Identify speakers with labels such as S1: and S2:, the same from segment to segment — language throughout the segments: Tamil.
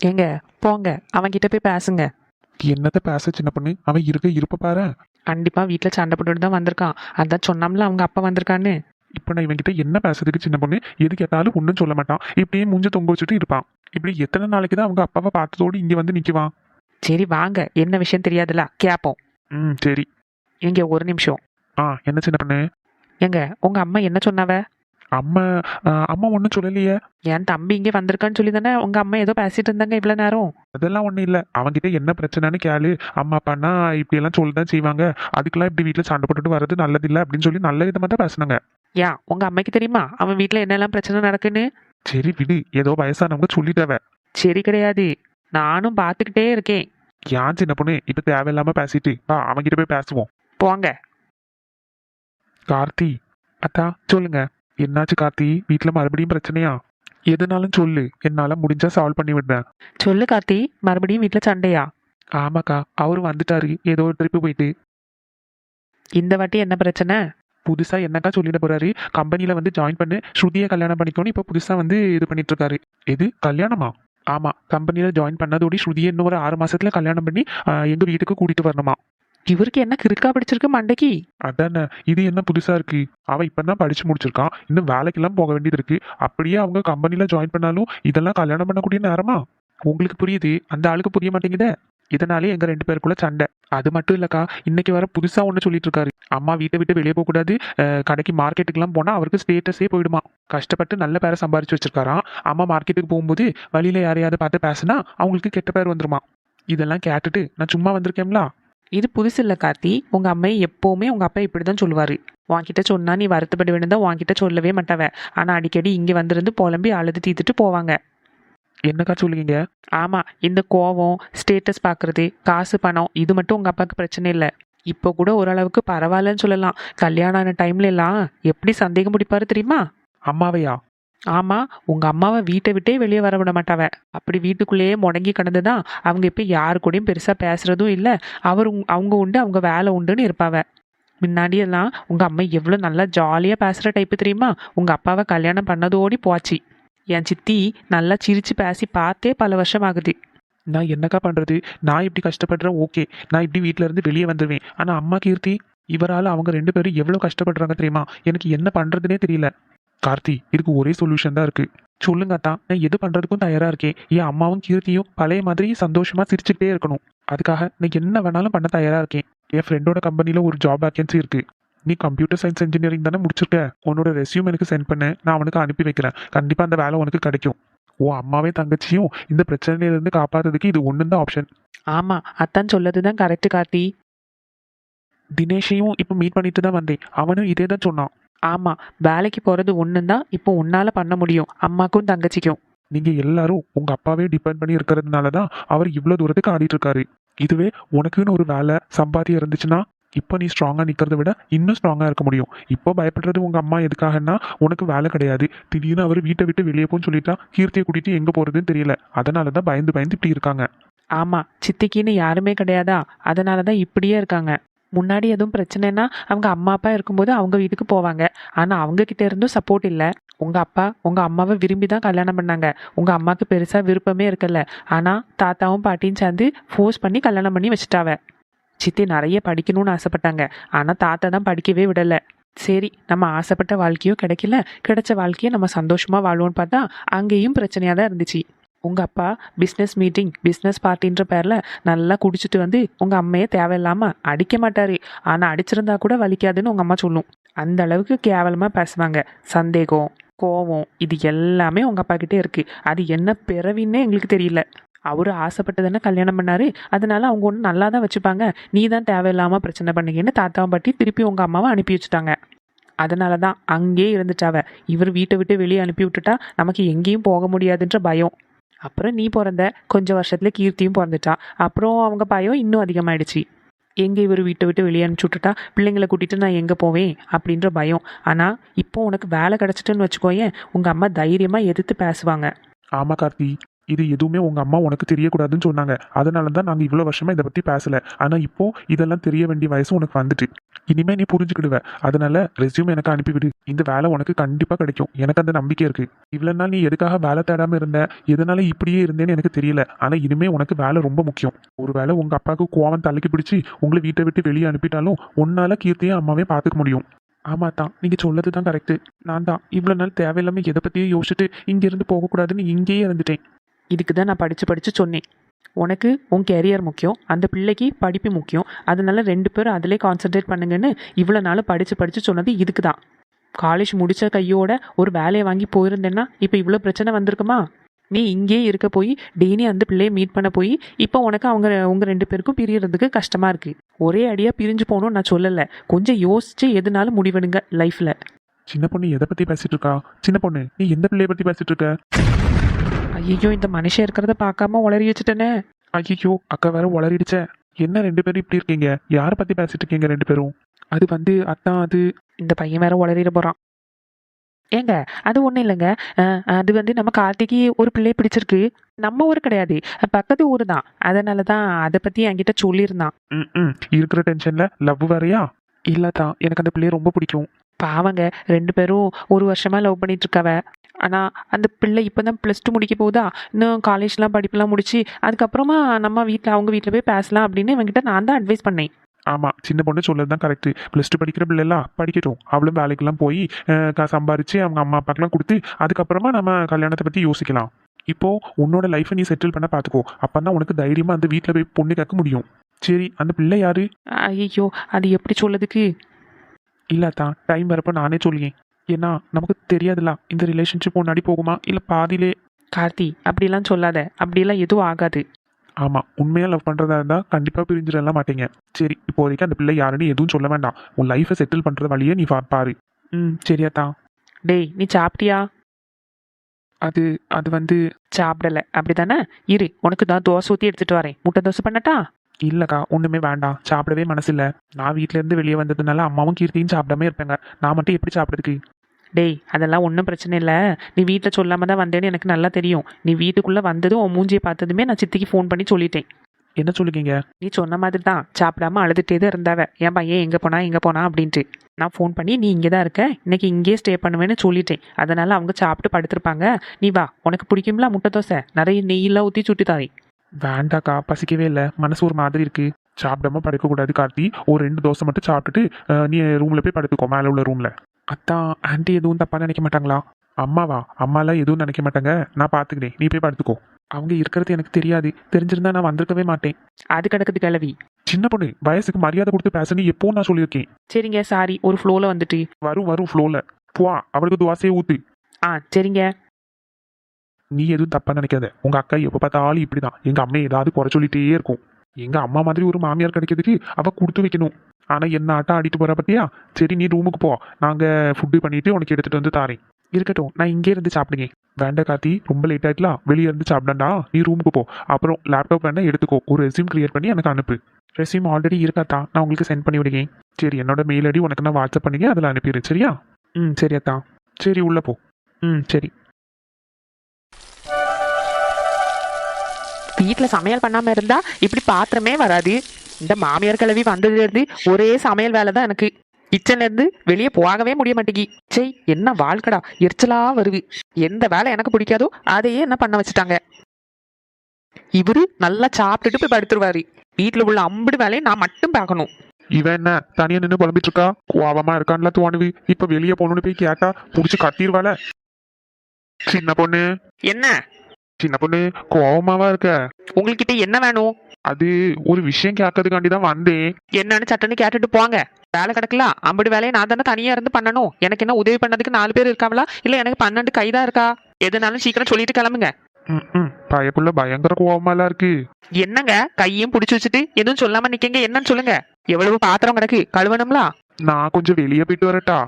S1: ஏங்க போங்க அவன்கிட்ட போய் பேசுங்க.
S2: என்னத்த பேச சின்ன பொண்ணு? அவன் இருக்க இருப்ப பாரு.
S1: கண்டிப்பா வீட்டில் சண்டை போட்டுட்டு தான் வந்திருக்கான். அதான் சொன்னோம்ல அவங்க அப்பா வந்திருக்கான்னு.
S2: இப்போ நான் இவன்கிட்ட என்ன பேசுறதுக்கு சின்ன பொண்ணு? எது கேட்டாலும் ஒன்றும் சொல்ல மாட்டான். இப்படியே மூஞ்ச தொங்க வச்சுட்டு இருப்பான். இப்படி எத்தனை நாளைக்கு தான் அவங்க அப்பாவை பார்த்ததோடு இங்க வந்து நிக்குவான்?
S1: சரி வாங்க. என்ன விஷயம் தெரியாதுல கேட்போம்
S2: ம் சரி.
S1: இங்க ஒரு நிமிஷம்.
S2: ஆ என்ன சின்ன பொண்ணு?
S1: ஏங்க உங்க அம்மா என்ன சொன்னாவ?
S2: அம்மா அம்மா ஒன்றும் சொல்லலையே?
S1: என் தம்பி இங்கே வந்திருக்கான்னு சொல்லி தானே உங்க அம்மா ஏதோ பேசிட்டு இருந்தாங்க இவ்வளோ நேரம்?
S2: அதெல்லாம் ஒன்றும் இல்லை. அவன்கிட்ட என்ன பிரச்சனைன்னு கேளு. அம்மா அப்பான்னா இப்படியெல்லாம் சொல்லி தான் செய்வாங்க. அதுக்கெல்லாம் இப்படி வீட்டில் சண்டை போட்டுட்டு வர்றது நல்லதில்லை அப்படின்னு சொல்லி நல்ல விதமாக தான் பேசுனாங்க.
S1: ஏன் உங்க அம்மைக்கு தெரியுமா? அவன் வீட்டில் என்னெல்லாம் பிரச்சனை நடக்குன்னு?
S2: சரி விடு. ஏதோ வயசானவங்க சொல்லிட்டவ.
S1: சரி கிடையாது. நானும் பார்த்துக்கிட்டே இருக்கேன்.
S2: ஏன் சின்ன பொண்ணு? இப்போ தேவையில்லாம பேசிட்டு. வா அவன்கிட்ட போய் பேசுவோம்.
S1: போங்க.
S2: கார்த்தி அத்தா சொல்லுங்க. என்னாச்சு கார்த்தி? வீட்டில் மறுபடியும் பிரச்சனையா? எதுனாலும் சொல்லு. என்னால முடிஞ்சா சால்வ் பண்ணி விடுறேன்.
S1: சொல்லு கார்த்தி. மறுபடியும் வீட்டில் சண்டையா?
S2: ஆமாக்கா. அவரு வந்துட்டாரு. ஏதோ ஒரு ட்ரிப்பு போயிட்டு.
S1: இந்த வாட்டி என்ன பிரச்சனை?
S2: புதுசா என்னக்கா சொல்லிட போறாரு? கம்பெனில வந்து ஜாயின் பண்ணு. ஸ்ருதியை கல்யாணம் பண்ணிக்கணும் இப்போ புதுசா வந்து இது பண்ணிட்டு இருக்காரு எது? கல்யாணமா? ஆமா. கம்பெனில ஜாயின் பண்ணதோடி ஸ்ருதியை இன்னும் ஒரு ஆறு மாசத்துல கல்யாணம் பண்ணி ஆஹ், எங்க வீட்டுக்கு கூட்டிட்டு வரணுமா?
S1: இவருக்கு என்ன கிறுக்கா படிச்சிருக்கு மண்டைக்கு?
S2: அதானே இது என்ன புதுசா இருக்கு? அவ இப்பதான் படிச்சு முடிச்சிருக்கான். இன்னும் வேலைக்கெல்லாம் போக வேண்டியது இருக்கு. அப்படியே அவங்க கம்பெனில ஜாயின் பண்ணாலும் இதெல்லாம் கல்யாணம் பண்ணக்கூடிய நேரமா? உங்களுக்கு புரியுது? அந்த ஆளுக்கு புரிய மாட்டேங்குதே. இதனாலே எங்க ரெண்டு பேருக்குள்ள சண்டை. அது மட்டும் இல்லக்கா இன்னைக்கு வர புதுசா ஒண்ணு சொல்லிட்டு இருக்காரு அம்மா வீட்டை விட்டு வெளியே போக கூடாது. கடைக்கு மார்க்கெட்டுக்கெல்லாம் போனா அவருக்கு ஸ்டேட்டஸே போயிடுமா? கஷ்டப்பட்டு நல்ல பேரை சம்பாரிச்சு வச்சிருக்காராம். அம்மா மார்க்கெட்டுக்கு போகும்போது வழியில யாரையாவது பார்த்து பேசுனா அவங்களுக்கு கெட்ட பேர் வந்துருமா? இதெல்லாம் கேட்டுட்டு நான் சும்மா வந்திருக்கேன்ல
S1: இது புதுசு இல்லை கார்த்தி. உங்க அம்மை எப்பவுமே உங்க அப்பா இப்படி தான் சொல்லுவாரு. உன்கிட்ட சொன்னா நீ வருத்தப்பட வேண்டியதா உன்கிட்ட சொல்லவே மாட்டாவ. ஆனா அடிக்கடி இங்க வந்திருந்து புலம்பி அழுது தீத்துட்டு போவாங்க.
S2: என்னக்கா சொல்லுவீங்க?
S1: ஆமா இந்த கோவம் ஸ்டேட்டஸ் பார்க்கறது காசு பணம் இது மட்டும் உங்க அப்பாவுக்கு பிரச்சனை இல்லை. இப்போ கூட ஓரளவுக்கு பரவாயில்லன்னு சொல்லலாம். கல்யாணம் ஆன டைம்ல எல்லாம் எப்படி சந்தேகம் பிடிப்பாரு தெரியுமா?
S2: அம்மாவையா?
S1: ஆமா உங்க அம்மாவை வீட்டை விட்டே வெளியே வர விட மாட்டாவ. அப்படி வீட்டுக்குள்ளேயே முடங்கி கிடந்துதான் அவங்க இப்ப யாரு கூடயும் பெருசா பேசுறதும் இல்ல. அவர் உங்- அவங்க உண்டு அவங்க வேலை உண்டுன்னு இருப்பாவ. முன்னாடியெல்லாம் உங்க அம்மா எவ்வளவு நல்லா ஜாலியா பேசுற டைப்பு தெரியுமா? உங்க அப்பாவை கல்யாணம் பண்ணதோடி போச்சு. என் சித்தி நல்லா சிரிச்சு பேசி பார்த்தே பல வருஷம் ஆகுது.
S2: நான் என்னக்கா பண்றது? நான் இப்படி கஷ்டப்படுறேன் ஓகே. நான் இப்படி வீட்ல இருந்து வெளியே வந்துடுவேன் ஆனா அம்மா கீர்த்தி இவரால் அவங்க ரெண்டு பேரும் எவ்வளோ கஷ்டப்படுறாங்க தெரியுமா? எனக்கு என்ன பண்ணுறதுனே தெரியல. கார்த்தி இதுக்கு ஒரே சொல்யூஷன் தான் இருக்கு. சொல்லுங்க அத்தா நான் எது பண்றதுக்கும் தயாரா இருக்கேன். என் அம்மாவும் கீர்த்தியும் பழைய மாதிரி சந்தோஷமா சிரிச்சுக்கிட்டே இருக்கணும். அதுக்காக நான் என்ன வேணாலும் பண்ண தயாரா இருக்கேன். என் ஃப்ரெண்டோட கம்பெனியில ஒரு ஜாப் வேகன்சி இருக்கு. நீ கம்ப்யூட்டர் சயின்ஸ் இன்ஜினியரிங் தானே முடிச்சிருக்க? உன்னோட ரெஸ்யூம் எனக்கு சென்ட் பண்ணு. நான் அவனுக்கு அனுப்பி வைக்கிறேன். கண்டிப்பா அந்த வேலை உனக்கு கிடைக்கும். ஓ அம்மாவே தங்கச்சியும் இந்த பிரச்சனையிலேருந்து காப்பாற்றுறதுக்கு காப்பாத்துறதுக்கு இது ஒன்று தான் ஆப்ஷன்
S1: ஆமா அத்தான் சொல்லதுதான் கரெக்ட் கார்த்தி.
S2: தினேஷையும் இப்போ மீட் பண்ணிட்டு தான் வந்தேன். அவனும் இதே தான் சொன்னான்.
S1: ஆமா வேலைக்கு போறது ஒண்ணுதான் இப்போ உன்னால பண்ண முடியும். அம்மாக்கும் தங்கச்சிக்கும்.
S2: நீங்க எல்லாரும் உங்க அப்பாவே டிபெண்ட் பண்ணி இருக்கிறதுனால தான் அவர் இவ்வளவு தூரத்துக்கு ஆடிட்டு இருக்காரு. இதுவே உனக்குன்னு ஒரு வேலை சம்பாத்தியம் இருந்துச்சுன்னா இப்போ நீ ஸ்ட்ராங்கா நிக்கிறத விட இன்னும் ஸ்ட்ராங்கா இருக்க முடியும். இப்போ பயப்படுறது உங்க அம்மா எதுக்காகன்னா உனக்கு வேலை கிடையாது. திடீர்னு அவர் வீட்டை விட்டு வெளியே போன்னு சொல்லிட்டா கீர்த்தியை கூட்டிட்டு எங்க போறதுன்னு தெரியல. அதனால தான் பயந்து பயந்து இப்படி இருக்காங்க.
S1: ஆமா சித்திக்கின்னு யாருமே கிடையாதா? அதனாலதான் இப்படியே இருக்காங்க. முன்னாடி எதுவும் பிரச்சனைனா அவங்க அம்மா அப்பா இருக்கும்போது அவங்க வீட்டுக்கு போவாங்க. ஆனால் அவங்க இருந்தும் சப்போர்ட் இல்லை. உங்கள் அப்பா உங்கள் அம்மாவை விரும்பி தான் கல்யாணம் பண்ணாங்க. உங்கள் அம்மாவுக்கு பெருசாக விருப்பமே இருக்கல. ஆனால் தாத்தாவும் பாட்டியும் சேர்ந்து ஃபோர்ஸ் பண்ணி கல்யாணம் பண்ணி வச்சுட்டாவ. சித்தி நிறைய படிக்கணும்னு ஆசைப்பட்டாங்க. ஆனால் தாத்தா தான் படிக்கவே விடலை. சரி நம்ம ஆசைப்பட்ட வாழ்க்கையும் கிடைக்கல. கிடைச்ச வாழ்க்கையை நம்ம சந்தோஷமாக வாழ்வோம்னு பார்த்தா அங்கேயும் பிரச்சனையாக தான் இருந்துச்சு. உங்கள் அப்பா பிஸ்னஸ் மீட்டிங் பிஸ்னஸ் பார்ட்டின்ற பேரில் நல்லா குடிச்சிட்டு வந்து உங்கள் அம்மையை தேவையில்லாமல் அடிக்க மாட்டார். ஆனால் அடிச்சிருந்தா கூட வலிக்காதுன்னு உங்கள் அம்மா சொல்லும். அந்த அளவுக்கு கேவலமாக பேசுவாங்க. சந்தேகம் கோவம் இது எல்லாமே உங்கள் அப்பா கிட்டே இருக்குது அது என்ன பிறவின்னே எங்களுக்கு தெரியல. அவர் ஆசைப்பட்டதுன்னு கல்யாணம் பண்ணார். அதனால அவங்க ஒன்று நல்லா தான் வச்சுப்பாங்க. நீ தான் தேவையில்லாமல் பிரச்சனை பண்ணீங்கன்னு தாத்தாவை பட்டி திருப்பி உங்கள் அம்மாவை அனுப்பி வச்சுட்டாங்க. அதனால தான் அங்கேயே இருந்துட்டாவ. இவர் வீட்டை விட்டு வெளியே அனுப்பி விட்டுட்டா நமக்கு எங்கேயும் போக முடியாதுன்ற பயம். அப்புறம் நீ பிறந்த கொஞ்சம் வருஷத்துல கீர்த்தியும் பிறந்துட்டா. அப்புறம் அவங்க பயம் இன்னும் அதிகமாயிடுச்சு. எங்கே இவர் வீட்டை விட்டு வெளியே அனுப்பிச்சி விட்டுட்டா? பிள்ளைங்களை கூட்டிகிட்டு நான் எங்கே போவேன்? அப்படின்ற பயம். ஆனால் இப்போ உனக்கு வேலை கிடச்சிட்டுன்னு வச்சுக்கோயேன் உங்கள் அம்மா தைரியமாக எதிர்த்து பேசுவாங்க.
S2: ஆமாம் கார்த்தி. இது எதுவுமே உங்க அம்மா உனக்கு தெரியக்கூடாதுன்னு சொன்னாங்க. அதனால தான் நாங்க இவ்வளவு வருஷமா இதை பத்தி பேசல. ஆனா இப்போ இதெல்லாம் தெரிய வேண்டிய வயசு உனக்கு வந்துட்டு. இனிமே நீ புரிஞ்சுக்கிடுவ. அதனால ரெஸ்யூம் எனக்கு அனுப்பிவிடு. இந்த வேலை உனக்கு கண்டிப்பா கிடைக்கும். எனக்கு அந்த நம்பிக்கை இருக்கு. இவ்வளவு நாள் நீ எதுக்காக வேலை தேடாம இருந்த? எதனால இப்படியே இருந்தேன்னு எனக்கு தெரியல. ஆனா இனிமே உனக்கு வேலை ரொம்ப முக்கியம். ஒருவேளை உங்க அப்பாவுக்கு கோவம் தலைக்கு பிடிச்சி உங்களை வீட்டை விட்டு வெளியே அனுப்பிட்டாலும் உன்னால கீர்த்தியும் அம்மாவே பார்த்துக்க முடியும். ஆமா தான் நீங்க சொல்லது தான் கரெக்ட் நான் தான் இவ்வளவு நாள் தேவையில்லாம எதை பத்தியும் யோசிச்சுட்டு இங்க இருந்து போகக்கூடாதுன்னு இங்கேயே இருந்துட்டேன்.
S1: இதுக்கு தான் நான் படித்து படித்து சொன்னேன். உனக்கு உன் கெரியர் முக்கியம் அந்த பிள்ளைக்கு படிப்பு முக்கியம் அதனால ரெண்டு பேரும் அதிலே கான்சென்ட்ரேட் பண்ணுங்கன்னு இவ்வளோ நாள் படித்து படித்து சொன்னது இதுக்கு தான். காலேஜ் முடித்த கையோட ஒரு வேலையை வாங்கி போயிருந்தேன்னா இப்போ இவ்வளோ பிரச்சனை வந்திருக்குமா? நீ இங்கேயே இருக்க போய் டெய்லி அந்த பிள்ளையை மீட் பண்ண போய் இப்போ உனக்கு அவங்க உங்கள் ரெண்டு பேருக்கும் பிரியறதுக்கு கஷ்டமாக இருக்குது ஒரே அடியாக பிரிஞ்சு போகணும்னு நான் சொல்லலை. கொஞ்சம் யோசித்து எதுனாலும் முடிவெடுங்க லைஃப்பில்
S2: சின்ன பொண்ணு எதை பற்றி பேசிகிட்டு இருக்கா? சின்ன பொண்ணு நீ எந்த பிள்ளையை பற்றி பேசிகிட்டு இருக்க?
S1: ஐயோ இந்த மனுஷன் இருக்கிறத பார்க்காம உளறி வச்சுட்டேனே.
S2: ஐயோ அக்கா வேற உளறிடுச்ச. என்ன ரெண்டு பேரும் இப்படி இருக்கீங்க? யார பத்தி பேசிட்டு இருக்கீங்க ரெண்டு பேரும்? அது வந்து அத்தான் அது
S1: இந்த பையன் வேற உளறிட போறான். ஏங்க அது ஒன்றும் இல்லைங்க. அது வந்து நம்ம கார்த்திக்கு ஒரு பிள்ளைய பிடிச்சிருக்கு. நம்ம ஊர் கிடையாது. பக்கத்து ஊர் தான். அதனால தான் அதை பற்றி என்கிட்ட சொல்லியிருந்தான்.
S2: ம், இருக்கிற டென்ஷன்ல லவ் வேறயா? இல்லதான் எனக்கு அந்த பிள்ளைய ரொம்ப பிடிக்கும்.
S1: பாவங்க ரெண்டு பேரும் ஒரு வருஷமா லவ் பண்ணிட்டு இருக்காவ ஆனால் அந்த பிள்ளை இப்போ தான் ப்ளஸ் டூ முடிக்க போகுதா? இன்னும் காலேஜ்லாம் படிப்புலாம் முடிச்சு அதுக்கப்புறமா நம்ம வீட்டில் அவங்க வீட்டில் போய் பேசலாம் அப்படின்னு இவன்கிட்ட நான் தான் அட்வைஸ் பண்ணேன்.
S2: ஆமா சின்ன பொண்ணு சொல்லது தான் கரெக்ட் ப்ளஸ் டூ படிக்கிற பிள்ளைலாம் படிக்கட்டும். அவளும் வேலைக்கெல்லாம் போய் சம்பாரிச்சு அவங்க அம்மா அப்பாக்கெல்லாம் கொடுத்து அதுக்கப்புறமா நம்ம கல்யாணத்தை பத்தி யோசிக்கலாம். இப்போ உன்னோட லைஃப்பை நீ செட்டில் பண்ண பார்த்துக்கோ அப்பதான் உனக்கு தைரியமா அந்த வீட்டில் போய் பொண்ணு கேட்க முடியும். சரி அந்த பிள்ளை யாரு?
S1: ஐயோ அது எப்படி சொல்லதுக்கு
S2: இல்லாதான் டைம் வரப்போ நானே சொல்லியேன் ஏன்னா நமக்கு தெரியாதுல்ல இந்த ரிலேஷன்ஷிப் முன்னாடி போகுமா இல்லை பாதியிலே?
S1: கார்த்தி அப்படிலாம் சொல்லாத. அப்படிலாம் எதுவும் ஆகாது.
S2: ஆமாம் உண்மையாக லவ் பண்ணுறதா இருந்தால் கண்டிப்பாக பிரிஞ்சிடலாம் மாட்டீங்க. சரி இப்போதைக்கு அந்த பிள்ளை யாருன்னு எதுவும் சொல்ல வேண்டாம். உன் லைஃப்பை செட்டில் பண்ணுற வழியை நீ பாரு. ம் சரியாத்தான்
S1: டேய் நீ சாப்பிட்டியா?
S2: அது அது வந்து
S1: சாப்பிடல. அப்படிதானே இரு உனக்கு தான் தோசை ஊற்றி எடுத்துட்டு வரேன். முட்டை தோசை பண்ணட்டா?
S2: இல்லைக்கா ஒன்றுமே வேண்டாம். சாப்பிடவே மனசில்ல. நான் வீட்டிலேருந்து வெளியே வந்ததுனால அம்மாவும் கீர்த்தியும் சாப்பிடாம இருப்பாங்க. நான் மட்டும் எப்படி சாப்பிட்றதுக்கு?
S1: டேய் அதெல்லாம் ஒன்றும் பிரச்சனை இல்லை. நீ வீட்டில் சொல்லாம தான் வந்தேன்னு எனக்கு நல்லா தெரியும். நீ வீட்டுக்குள்ளே வந்ததும் உன் மூஞ்சியை பார்த்ததுமே நான் சித்திக்கு ஃபோன் பண்ணி சொல்லிட்டேன்.
S2: என்ன சொல்லுங்க
S1: நீ சொன்ன மாதிரி தான். சாப்பிடாம அழுதுகிட்டே தான் இருந்தாவ. என் பையன் எங்கே போனா எங்கே போனா? அப்படின்ட்டு. நான் ஃபோன் பண்ணி நீ இங்கே தான் இருக்க. இன்னைக்கு இங்கேயே ஸ்டே பண்ணுவேன்னு சொல்லிட்டேன். அதனால அவங்க சாப்பிட்டு படுத்திருப்பாங்க. நீ வா. உனக்கு பிடிக்கும்ல முட்டை தோசை? நிறைய நெய்யெல்லாம் ஊற்றி சுட்டி தாரேன்.
S2: வேண்டாக்கா பசிக்கவே இல்லை. மனசு ஒரு மாதிரி இருக்கு. சாப்பிடாம படுக்கக்கூடாது கார்த்தி. ஒரு ரெண்டு தோசை மட்டும் சாப்பிட்டுட்டு நீ ரூமில் போய் படுத்துக்கோ மேலே உள்ள ரூமில் அத்தான் ஆன்ட்டி எதுவும் தப்பாக நினைக்க மாட்டாங்களா? அம்மாவா? அம்மாலாம் எதுவும் நினைக்க மாட்டாங்க. நான் பார்த்துக்கிறேன் நீ போய் படுத்துக்கோ. அவங்க இருக்கிறது எனக்கு தெரியாது. தெரிஞ்சிருந்தா நான் வந்திருக்கவே மாட்டேன்.
S1: அது கிடக்குது கிளவி
S2: சின்ன பொண்ணு வயசுக்கு மரியாதை கொடுத்து பேசணும் எப்போ நான் சொல்லியிருக்கேன்.
S1: சரிங்க சாரி ஒரு ஃப்ளோவில் வந்துட்டு.
S2: வரும் வரும் ஃப்ளோவில் புவா அவளுக்கு துவாசையை ஊத்து.
S1: ஆ சரிங்க.
S2: நீ எதுவும் தப்பா நினைக்காத. உங்க அக்கா எப்ப பார்த்தாலும் இப்படிதான். எங்க அம்மா ஏதாவது குறை சொல்லிட்டே இருக்கும். எங்க அம்மா மாதிரி ஒரு மாமியார் கிடைக்கிறதுக்கு அவ கொடுத்து வைக்கணும். ஆனா என்ன ஆட்டம் அடிட்டு போறா பத்தியா? சரி நீ ரூமுக்கு போ. நாங்க ஃபுட்டு பண்ணிட்டு உனக்கு எடுத்துட்டு வந்து தாரேன். இருக்கட்டும் நான் இங்கே இருந்து சாப்பிடுங்க. வேண்டாம் காத்தி ரொம்ப லேட் ஆயிட்டலாம். வெளியே இருந்து சாப்பிடண்டா நீ ரூமுக்கு போ. அப்புறம் லேப்டாப் வேணா எடுத்துக்கோ. ஒரு ரெஸ்யூம் கிரியேட் பண்ணி எனக்கு அனுப்பு. ரெஸ்யூம் ஆல்ரெடி இருக்காத்தா நான் உங்களுக்கு சென்ட் பண்ணி விடுங்க சரி என்னோட மெயில் ஐடி உனக்கு நான் வாட்ஸ்அப் பண்ணிங்க அதில் அனுப்பிடு சரியா? ம் சரியாத்தா சரி உள்ள போ. ம் சரி.
S1: வீட்டில் சமையல் பண்ணாமல் இருந்தா இப்படி பாத்திரமே வராது. இந்த மாமியார் கிளவி வந்ததுலேருந்து ஒரே சமையல் வேலை தான் எனக்கு. கிச்சன்லேருந்து வெளியே போகவே முடிய மாட்டேங்கி. சை என்ன வாழ்க்கடா? எரிச்சலா வருது. எந்த வேலை எனக்கு பிடிக்காதோ அதையே என்ன பண்ண வச்சுட்டாங்க. இவரு நல்லா சாப்பிட்டுட்டு போய் படுத்துருவாரு. வீட்டில் உள்ள அம்புடு வேலையை நான் மட்டும் பார்க்கணும்.
S2: இவன் என்ன தனியா நின்று புலம்பிட்டு இருக்கா கோவமா இருக்கான்ல தோணுது. இப்ப வெளியே போகணும்னு போய் கேட்டா புடிச்சு கத்திடுவாள சின்ன பொண்ணு.
S1: என்ன?
S2: சின்ன பொண்ணு கோவமாவா இருக்க?
S1: உங்ககிட்ட என்ன வேணும்?
S2: அது ஒரு விஷயம் கேட்கறதுக்காண்டி தான் வந்தேன்.
S1: என்னன்னு சட்டன்னு கேட்டுட்டு போங்க. வேலை கிடக்கலாம். அம்புடு வேலையை நான் தானே தனியா இருந்து பண்ணணும். எனக்கு என்ன உதவி பண்ணதுக்கு நாலு பேர் இருக்காங்களா? இல்ல எனக்கு பன்னெண்டு கைதான் இருக்கா? எதுனாலும் சீக்கிரம் சொல்லிட்டு கிளம்புங்க.
S2: பயக்குள்ள பயங்கர கோவமாலாம் இருக்கு.
S1: என்னங்க? கையும் பிடிச்சு வச்சுட்டு எதுவும் சொல்லாம நிக்கங்க? என்னன்னு சொல்லுங்க. எவ்வளவு பாத்திரம் கிடக்கு? கழுவணும்ல?
S2: நான் கொஞ்சம் வெளியே போயிட்டு வரட்டா?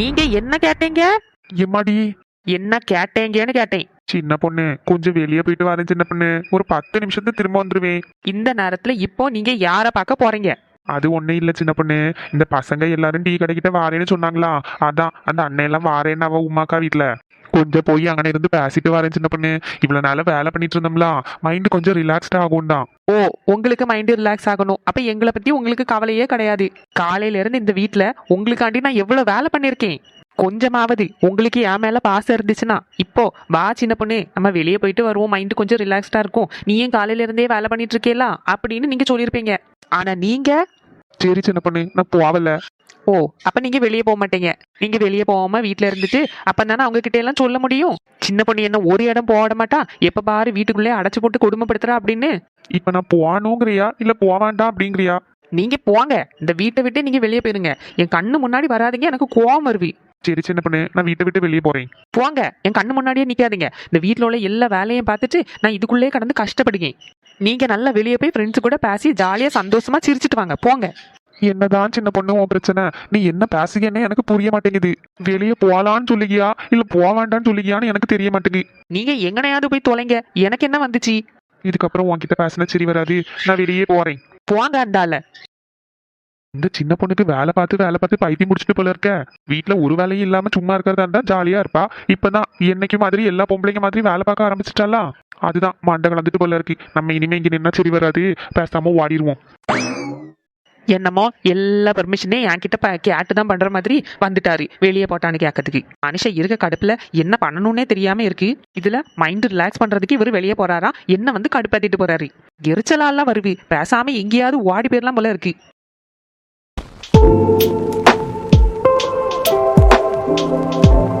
S1: நீங்க என்ன கேட்டீங்க?
S2: எம்மாடி?
S1: என்ன கேட்டீங்கன்னு கேட்டேன்.
S2: சின்ன பொண்ணு கொஞ்சம் வெளியே போயிட்டு வரேன் சின்ன பொண்ணு. ஒரு பத்து நிமிஷத்துக்கு திரும்ப வந்துருவேன்.
S1: இந்த நேரத்துல இப்போ நீங்க யார பார்க்க போறீங்க?
S2: அது ஒண்ணும் இல்ல சின்ன பொண்ணு. இந்த பசங்க எல்லாரும் டீ கடைக்கிட்ட வாரேன்னு சொன்னாங்களா? அதான் அந்த அண்ணன் எல்லாம் வாரேன்னு அவ உமாக்கா வீட்ல. கொஞ்சம் போய் அங்கே இருந்து பேசிட்டு வரேன் சின்ன பொண்ணு. இவ்வளவு நாளா வேலை பண்ணிட்டு இருந்தோம்ல. மைண்ட் கொஞ்சம் ரிலாக்ஸ்டா ஆகும் தான்
S1: ஓ உங்களுக்கு மைண்டு ரிலாக்ஸ் ஆகணும். அப்ப எங்களை பத்தி உங்களுக்கு கவலையே கிடையாது. காலையில இருந்து இந்த வீட்ல உங்களுக்காண்டி நான் எவ்வளவு வேலை பண்ணிருக்கேன்? கொஞ்சமாவது உங்களுக்கு என் மேல பாசம் இருந்துச்சுன்னா இப்போ வா சின்ன பொண்ணு நம்ம வெளியே போயிட்டு வருவோம் மைண்டு கொஞ்சம் ரிலாக்ஸ்டா இருக்கும். நீயும் காலையில இருந்தே வேலை பண்ணிட்டு இருக்கேல அப்படின்னு நீங்க சொல்லியிருப்பீங்க. ஆனா நீங்க?
S2: சரி சின்ன பொண்ணு நான் போவல.
S1: ஓ அப்ப நீங்க வெளியே போக மாட்டீங்க. நீங்க வெளியே போகாம வீட்ல இருந்துட்டு அப்ப தானே அவங்க கிட்ட எல்லாம் சொல்ல முடியும்? சின்ன பொண்ணு என்ன ஒரு இடம் போட மாட்டா? எப்ப பாரு வீட்டுக்குள்ளே அடைச்சு போட்டு கொடுமைப்படுத்துறா அப்படின்னு?
S2: இப்ப நான் போகணுங்கிறியா? இல்ல போவாண்டாம் அப்படிங்கிறியா?
S1: நீங்க போங்க. இந்த வீட்டை விட்டு நீங்க வெளியே போயிருங்க. என் கண்ணு முன்னாடி வராதீங்க எனக்கு கோவம் வருவி.
S2: சரி சின்ன பொண்ணு நான் வீட்டை விட்டு வெளியே போறேன்.
S1: போங்க. என் கண்ணு முன்னாடியே நிக்காதீங்க. இந்த வீட்ல உள்ள எல்லா வேலையும் பார்த்துட்டு நான் இதுக்குள்ளே கடந்து கஷ்டப்படுங்க நீங்க நல்லா வெளியே போய் ஃப்ரெண்ட்ஸ் கூட பேசி ஜாலியா சந்தோஷமா சிரிச்சிட்டு வாங்க. போங்க.
S2: என்னதான் சின்ன பொண்ணு உன் பிரச்சனை. நீ என்ன பேசுகன்னு எனக்கு புரிய மாட்டேங்குது. வெளியே போலான்னு சொல்லுகியா? இல்ல போவாண்டான்னு சொல்லுகியான்னு எனக்கு தெரிய மாட்டேங்குது.
S1: நீங்க எங்கனையாவது போய் தொலைங்க. எனக்கு என்ன வந்துச்சு?
S2: இதுக்கப்புறம் உன்கிட்ட பேசினா சரி வராது. நான் வெளியே போறேன்.
S1: போங்க அண்டால
S2: இந்த சின்ன பொண்ணுக்கு வேலை பார்த்து வேலை பார்த்து பைத்தியம் முடிச்சுட்டு போல இருக்க. வீட்ல ஒரு வேலையும் இல்லாம சும்மா இருக்கிறதா இருந்தா ஜாலியா இருப்பா. இப்பதான் என்னைக்கு மாதிரி எல்லா பொம்பளைங்க மாதிரி வேலை பார்க்க ஆரம்பிச்சிட்டாலா அதுதான் மண்டை கலந்துட்டு போல இருக்கு. நம்ம இனிமே இங்க நின்னா சரி வராது. பேசாம ஓடிடுவோம்
S1: என்னமோ எல்லா பெர்மிஷனே என்கிட்ட கேட்டு தான் பண்ற மாதிரி வந்துட்டாரு. வெளியே போட்டான்னு கேட்கறதுக்கு மனுஷன் இருக்க கடுப்புல என்ன பண்ணணும்னே தெரியாம இருக்கு. இதுல மைண்ட் ரிலாக்ஸ் பண்றதுக்கு இவரு வெளியே போறாரா? என்ன வந்து கடுப்பாத்திட்டு போறாரு? எரிச்சலாலாம் வருவி பேசாம எங்கேயாவது ஓடி போயிடலாம் போல இருக்கு. Thank you.